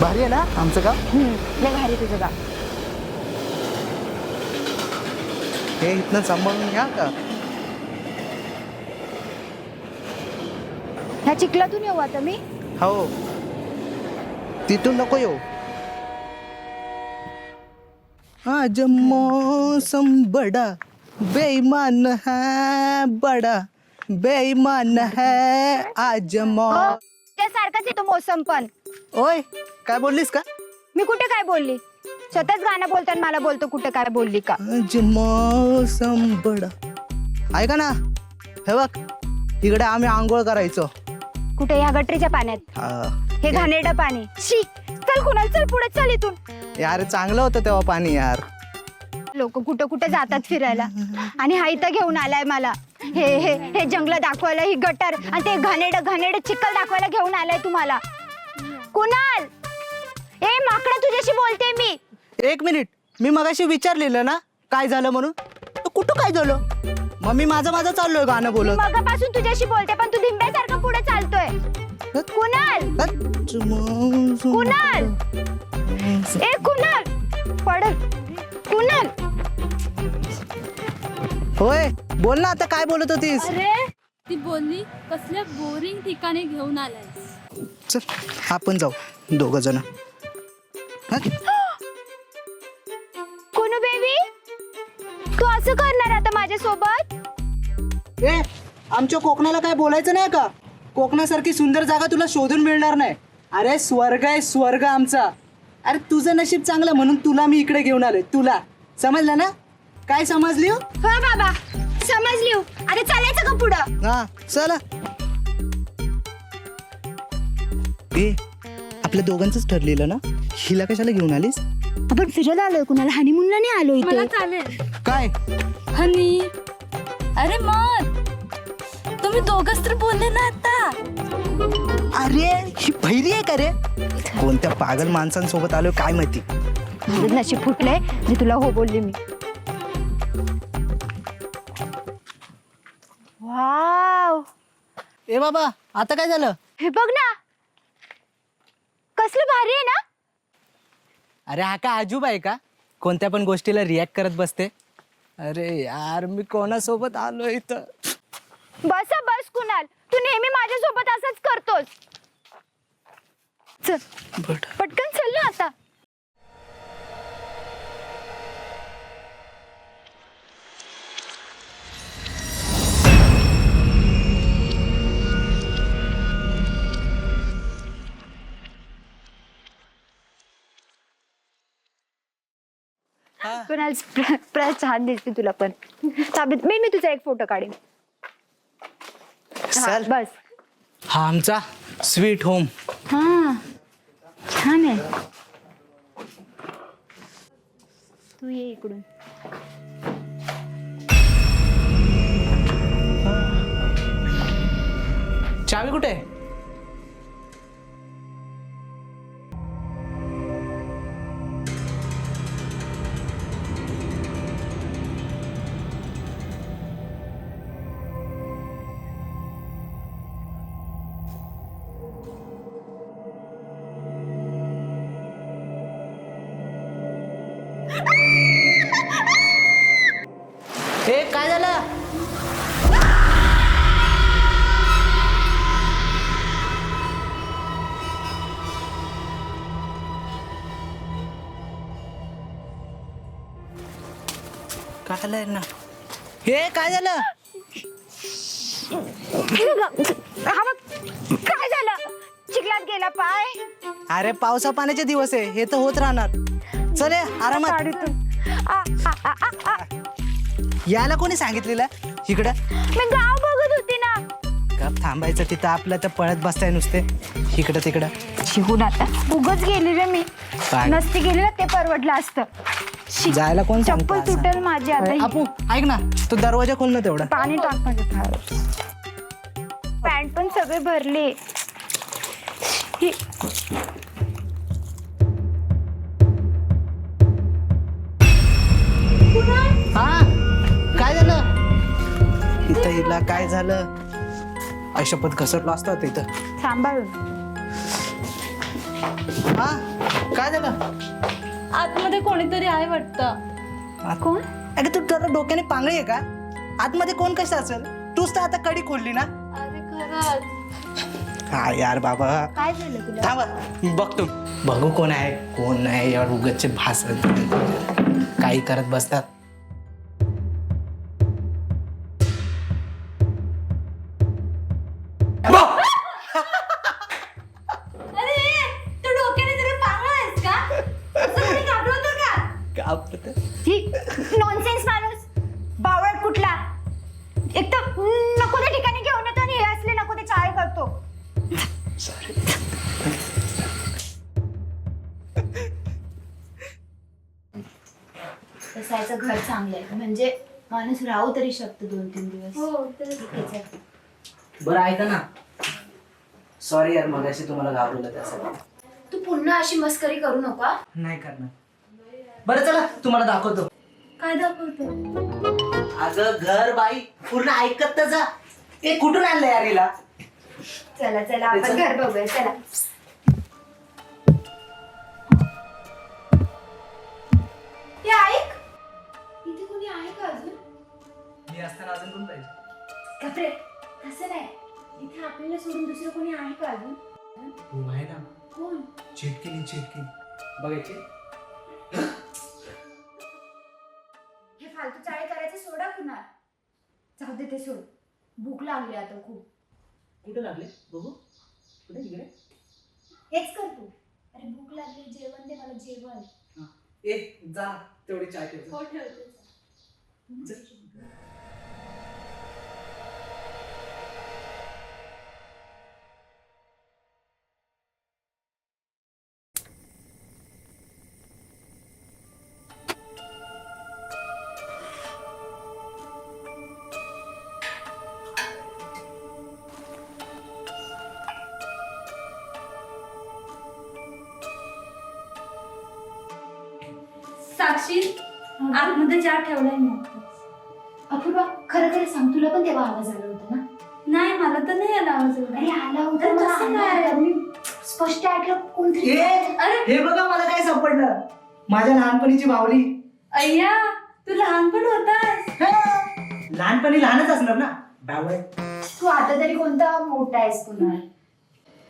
भारी आहे ना आमचं गाव? हम्म, लय भारी तुझं गाव. हे इथनं सांभाळून घ्या का? ह्या चिखलातून येऊ आता मी? हो. तिथून नको येऊ. आज मौसम बडा बेईमान है बडा बेईमान है आज मौ हो त्यासारखाच येतो मोसम पण. ओय काय बोललीस का? मी कुठे काय बोलली? स्वतःच गाणं बोलताना मला बोलतो कुठे काय बोलली का? आज मौसम बडा. ऐका ना हे बघ इकडे आम्ही आंघोळ करायचो. कुठे? ह्या गटरीच्या पाण्यात. हा. हे घाणेरडं पाणी. शी चल कुणाल चल पुढे चल इथून. यार चांगलं होतं तेव्हा पाणी यार. लोक कुठं कुठं जातात फिरायला. आणि हा इथं घेऊन आलाय मला. हे हे हे जंगल दाखवायला ही गटर आणि ते घाणेड घाणेड चिखल दाखवायला घेऊन आलाय तुम्हाला. कुणाल? ए माकडा तुझ्याशी बोलते मी. एक मिनिट. मी मगाशी विचारलेलं ना काय झालं म्हणून? तर कुठं काय झालं? मग मी माझं माझं चाललोय गाणं बोलत. मगापासून तुझ्याशी बोलते पण तू धिंब्यासारखं पुढे चालतोय. कुणाल? कुणाल? ए कुणाल? होय बोल ना आता काय बोलत होतीस? अरे ती बोलली कसल्या बोरिंग ठिकाणी घेऊन आलाय चल आपण जाऊ दोघ जण. कुणू बेबी? तू असं करणार आता माझ्यासोबत? ए आमच्या कोकणाला काय बोलायचं नाही का? कोकणासारखी सुंदर जागा तुला शोधून मिळणार नाही. अरे स्वर्ग आहे स्वर्ग आमचा. अरे तुझं नशीब चांगलं म्हणून तुला मी इकडे घेऊन आलोय तुला. समजलं ना? काय समजली हो? हो बाबा समजली हो. आता चालायचं का पुढं. हा चला. ए आपल्या दोघांच ठरलेलं ना? हिला कशाला घेऊन आलीस? आपण फिरायला आलोय कुणाला? हनीमूनला नाही आलो मला इथे चालेल. काय? हनी अरे मग तुम्ही दोघच तर बोलले ना आता. अरे ही भैरी आहे का रे? कोणत्या पागल माणसांसोबत आलोय काय माहिती? माझं नशीब फुटलंय मी तुला हो बोलली मी. ए बाबा आता काय झालं? हे बघ ना. कसलं भारी आहे ना? अरे हा का अजूब आहे का? कोणत्या पण गोष्टीला रिॲक्ट करत बसते. अरे यार मी कोणासोबत आलो इथं? बस हा, बस कुणाल. तू नेहमी माझ्यासोबत असंच करतोस. चल. बट पटकन चल ना आता. कुणाल प्र- प्र- छान दिसते तुला पण. साबित मी मी तुझा एक फोटो काढेन. हा, चल. बस. हा आमचा स्वीट होम. हा. छान आहे. तू ये इकडून. चावी कुठे? आहे? काय झालं? काय झालंय ना? हे काय झालं? हा बघ काय झालं? चिखलात गेला पाय. अरे पावसा पाण्याचे दिवस आहे. हे तर होत राहणार. चल ये, आरामात. गाडीतून आ, आ, आ, आ, आ. यायला कोणी सांगितलेलं? इकडं. मी गाव बघत होती ना. गप थांबायचं तिथं आपलं तर पळत बसताय नुसते. इकडं तिकडं. शिकून आता. उगच गेली रे मी. काय? नसती गेली ना ते परवडलं असतं. शी, जायला कोण सांगतं चप्पल असं? तुटेल माझी आता. आपू ऐक ना. तू दरवाजा खोल ना तेवढा. पाणी टाक माझ्या पॅन्ट पण सगळे भरले. हा इथं हिला काय झालं? अशपथ घसरलो असतं इथं. सांभाळून हा? काय झालं? आतमध्ये कोणीतरी आहे वाटतं. कोण? अगं तू तुला डोक्याने पांगळी आहे का? आतमध्ये कोण कसं असेल? तूच तर आता कडी खोलली ना? अरे खरंच. हा यार बाबा. काय झालं तुला? थांबा. बघतो. बघू कोण आहे कोण नाही यार उगतचे भासत काही करत बसतात. तसायचं घर चांगलं आहे. म्हणजे माणूस राहू तरी शकतो दोन तीन दिवस. हो ठीक आहे. बरं ऐका ना. सॉरी यार मगाशी तुम्हाला घाबरवलं त्यासाठी. तू पुन्हा अशी मस्करी करू नका नाही करणार. बरं चला तुम्हाला दाखवतो. काय दाखवतो अगं घर बाई पूर्ण ऐकत तर जा. ते कुठून आणलं यार हिला? चला चला आपण घर बघूया चला. हे ऐक इथे कोणी आहे का अजून? मी असताना अजून कोण पाहिजे? कपडे तसं नाही. इथे आपल्याला सोडून दुसरं कोणी आहे का अजून? हो आहे ना. कोण? चिटकिनी चिटकिनी. बघायची? हे फालतू चाळे करायचे सोडा कुणाल. जाऊ दे ते सोड. भूक लागली आता खूप. कुठे लागले बघू. कुठे? इकडे. हेच कर तू. अरे भूक लागली जेवण दे मला जेवण. ए जा. तेवढी चाय ठेव. हो ठेवते. साक्षी आतमध्ये चहा ठेवलाय मी. अपूर्वा खरं खरं सांग तुला पण तेव्हा आवाज आला होता ना? नाही मला तर नाही आला आवाज एवढा. अरे आला होता अरे मला आला काय? होता. मी स्पष्ट ऐकलं कोणतरी ए अरे. हे बघा मला काय सापडलं. माझ्या लहानपणीची बावली. अय्या तू लहानपण होतास. लहानपणी लहानच असणार ना? बावळे. तू आता तरी कोणता मोठा आहेस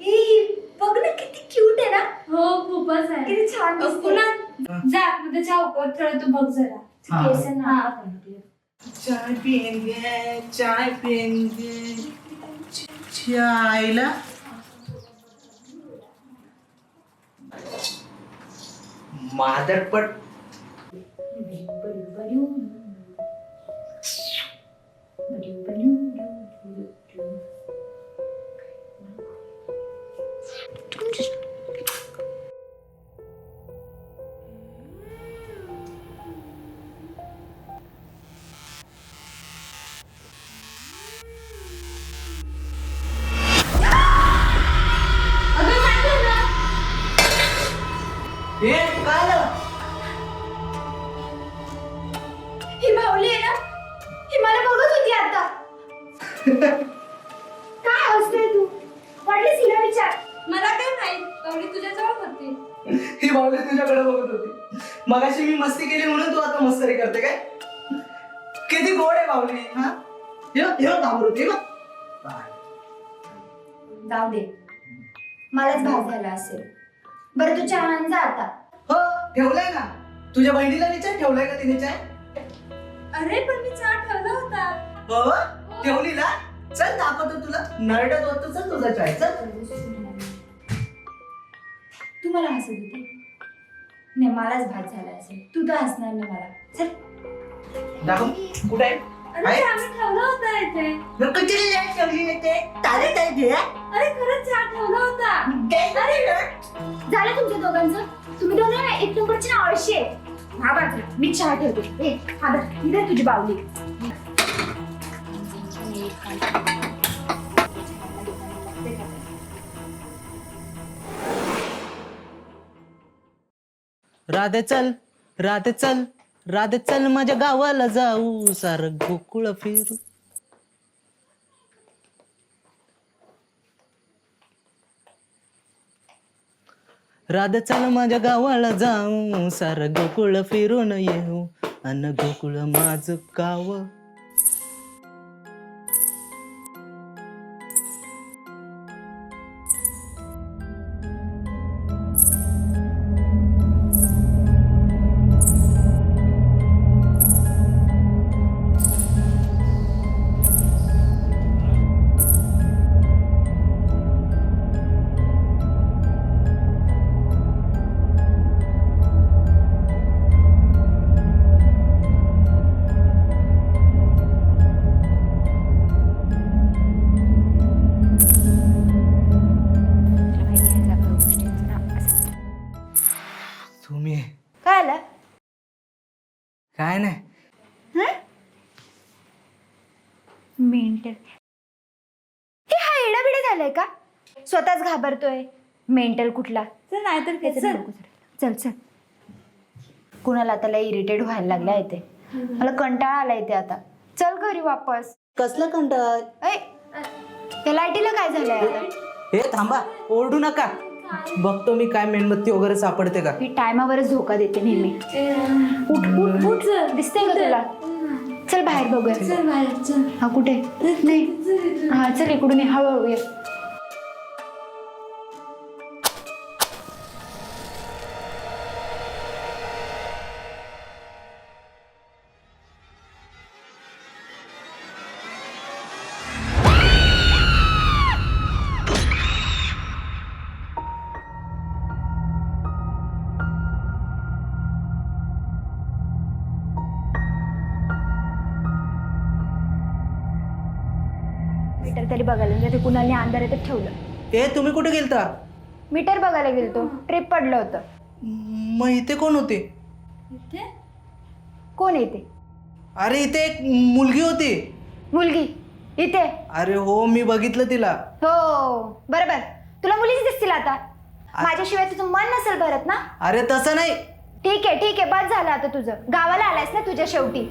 ई, बघ ना किती क्यूट आहे ना? हो खूपच आहे. किती छान दिसते. पुन्हा जा आतमध्ये चहा उकळ थोडं तू बघ जरा. हा. केस ना. चाय पिएंगे चाय पिएंगे चायला. मादरपट किती गोड आहे बावली. हा? हे बघ, हे बघ घाबरते बघ जाऊ दे. मलाच भाग झाला असेल. बरं तू चहा जा आता. हो ठेवलंय ना. तुझ्या बहिणीला विचार ठेवलाय का तिने चाय अरे पण मी चहा ठेवला होता. हो ठेवली ना चल दाखवतो तुला. नरडत होतो चल तुझा चाय चल. तू मला हसत होती नाही मलाच भाग झाला असेल. तू तर हसणार नाही मला. चल. दाखव. कुठे आहे? अरे आहे? ठेवला होता इथे. नको तिला लाइट ठेवली नाही ते तारे तारे घे. अरे खरंच चहा ठेवला होता. झालं तुमच्या दोघांचं? तुम्ही दोघं ना एक नंबरची ना आळशी आहे. हा बघ मी चहा ठेवते. ए हा बघ तुझी बावली. राधे चल राधे चल. राधे चल माझ्या गावाला जाऊ. सार गोकुळ फिरू. राधा चल माझ्या गावाला जाऊ. सारं गोकुळ फिरून येऊ. अन गोकुळ माझ गाव. स्वतःच घाबरतोय. मेंटल कुठला? चल नाहीतर काय चल. चल चल चल. कुणाला त्याला इरिटेट व्हायला लागला येते मला कंटाळा आला येते आता. चल घरी वापस. कसला कंटाळ? ऐ त्या लाईटीला काय झालंय? आता हे थांबा. ओरडू नका. बघतो मी काय मेणबत्ती वगैरे सापडते का? ही टायमावरच धोका देते नेहमी. उठ उठ उठ. दिसतंय का तुला? चल बाहेर बघूया. चल बाहेर चल. हा कुठे? नाही. हा चल इकडून ये. हळूहळू ये. मीटर बघायला. म्हणजे ते कुणाला अंधारातच ठेवलं. ए तुम्ही कुठे गेलता? मीटर बघायला गेलतो. ट्रिप पडलं होतं. मग इथे कोण होते? इथे? कोण येते अरे इथे एक मुलगी होती. मुलगी. इथे. अरे हो मी बघितलं तिला. हो बरोबर. तुला मुलीच दिसतील आता. माझ्याशिवाय तुझं मन नसेल भरत ना. अरे तसं नाही. ठीक आहे ठीक आहे. बस झालं आता तुझं. गावाला आलायस ना तुझ्या शेवटी.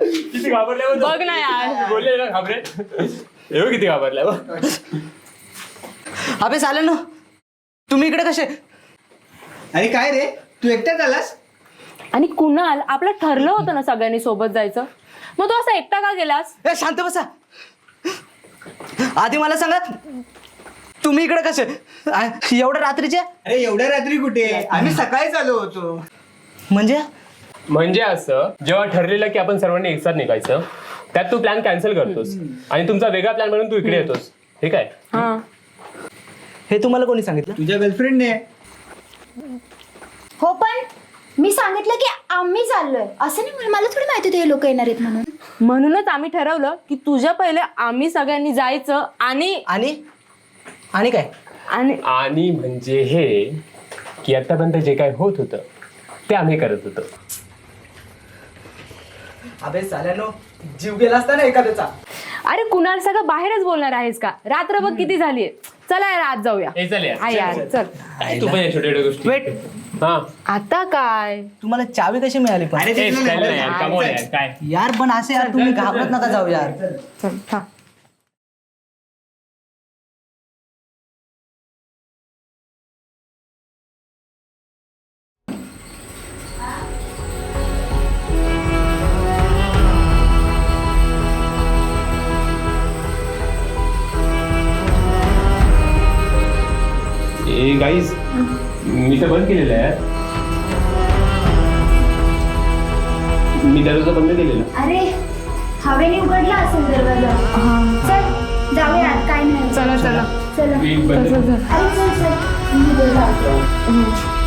किती घाबरले तो? बघ ना यार. बोलले ना घाबरे? एवढं किती घाबरले बघ अबे चालेल ना. तुम्ही इकडे कसे? अरे काय रे? तू एकटाच आलास? आणि कुणाल? आपलं ठरलं होतं ना सगळ्यांनी सोबत जायचं. मग तू असा एकटा का गेलास? ए शांत बसा. आधी मला सांगा तुम्ही इकडे कसे? आ, एवढ्या रात्रीचे? अरे एवढ्या रात्री कुठे? आम्ही सकाळीच आलो होतो. म्हणजे? म्हणजे असं जेव्हा ठरलेलं की आपण सर्वांनी एकसाथ निघायचं त्यात तू प्लॅन कॅन्सल करतोस. आणि तुमचा वेगळा प्लॅन म्हणून तू इकडे येतोस. ठीक आहे? हा. हे तुम्हाला कोणी सांगितलं? तुझ्या गर्लफ्रेंडने हो पण मी सांगितलं की आम्ही चाललोय. असं नाही मला- मला थोडी माहिती होती हे लोक येणार आहेत म्हणून. म्हणूनच आम्ही ठरवलं की तुझ्या पहिले आम्ही सगळ्यांनी जायचं आणि आणि? आणि काय? आणि आणि म्हणजे हे की आतापर्यंत जे काय होत होतं ते आम्ही करत होतो. अबे साल्यानो जीव गेला असता ना एखाद्याचा. अरे कुणाल सगळं बाहेरच बोलणार आहेस का? रात्र बघ किती झालीये चला यार आज जाऊया. हे चल यार. हा यार चल. काय तू पण या छोट्या छोट्या गोष्टी. Wait. हा. आता काय? तुम्हाला चावी कशी मिळाली पण? अरे ए, ते तुला चल ना नंतर यार, सांग. come on यार, काय? यार पण असे यार तुम्ही घाबरत नका जाऊ यार. चल हा मी तर बंद केलेलं आहे मी दरवाजा बंद केलेला. अरे हवेने उघडला असेल दरवाजा. चल जाऊया आत, काय नाही. चला चला. चला. मी बंद चल, चल. अरे चल चल. मी.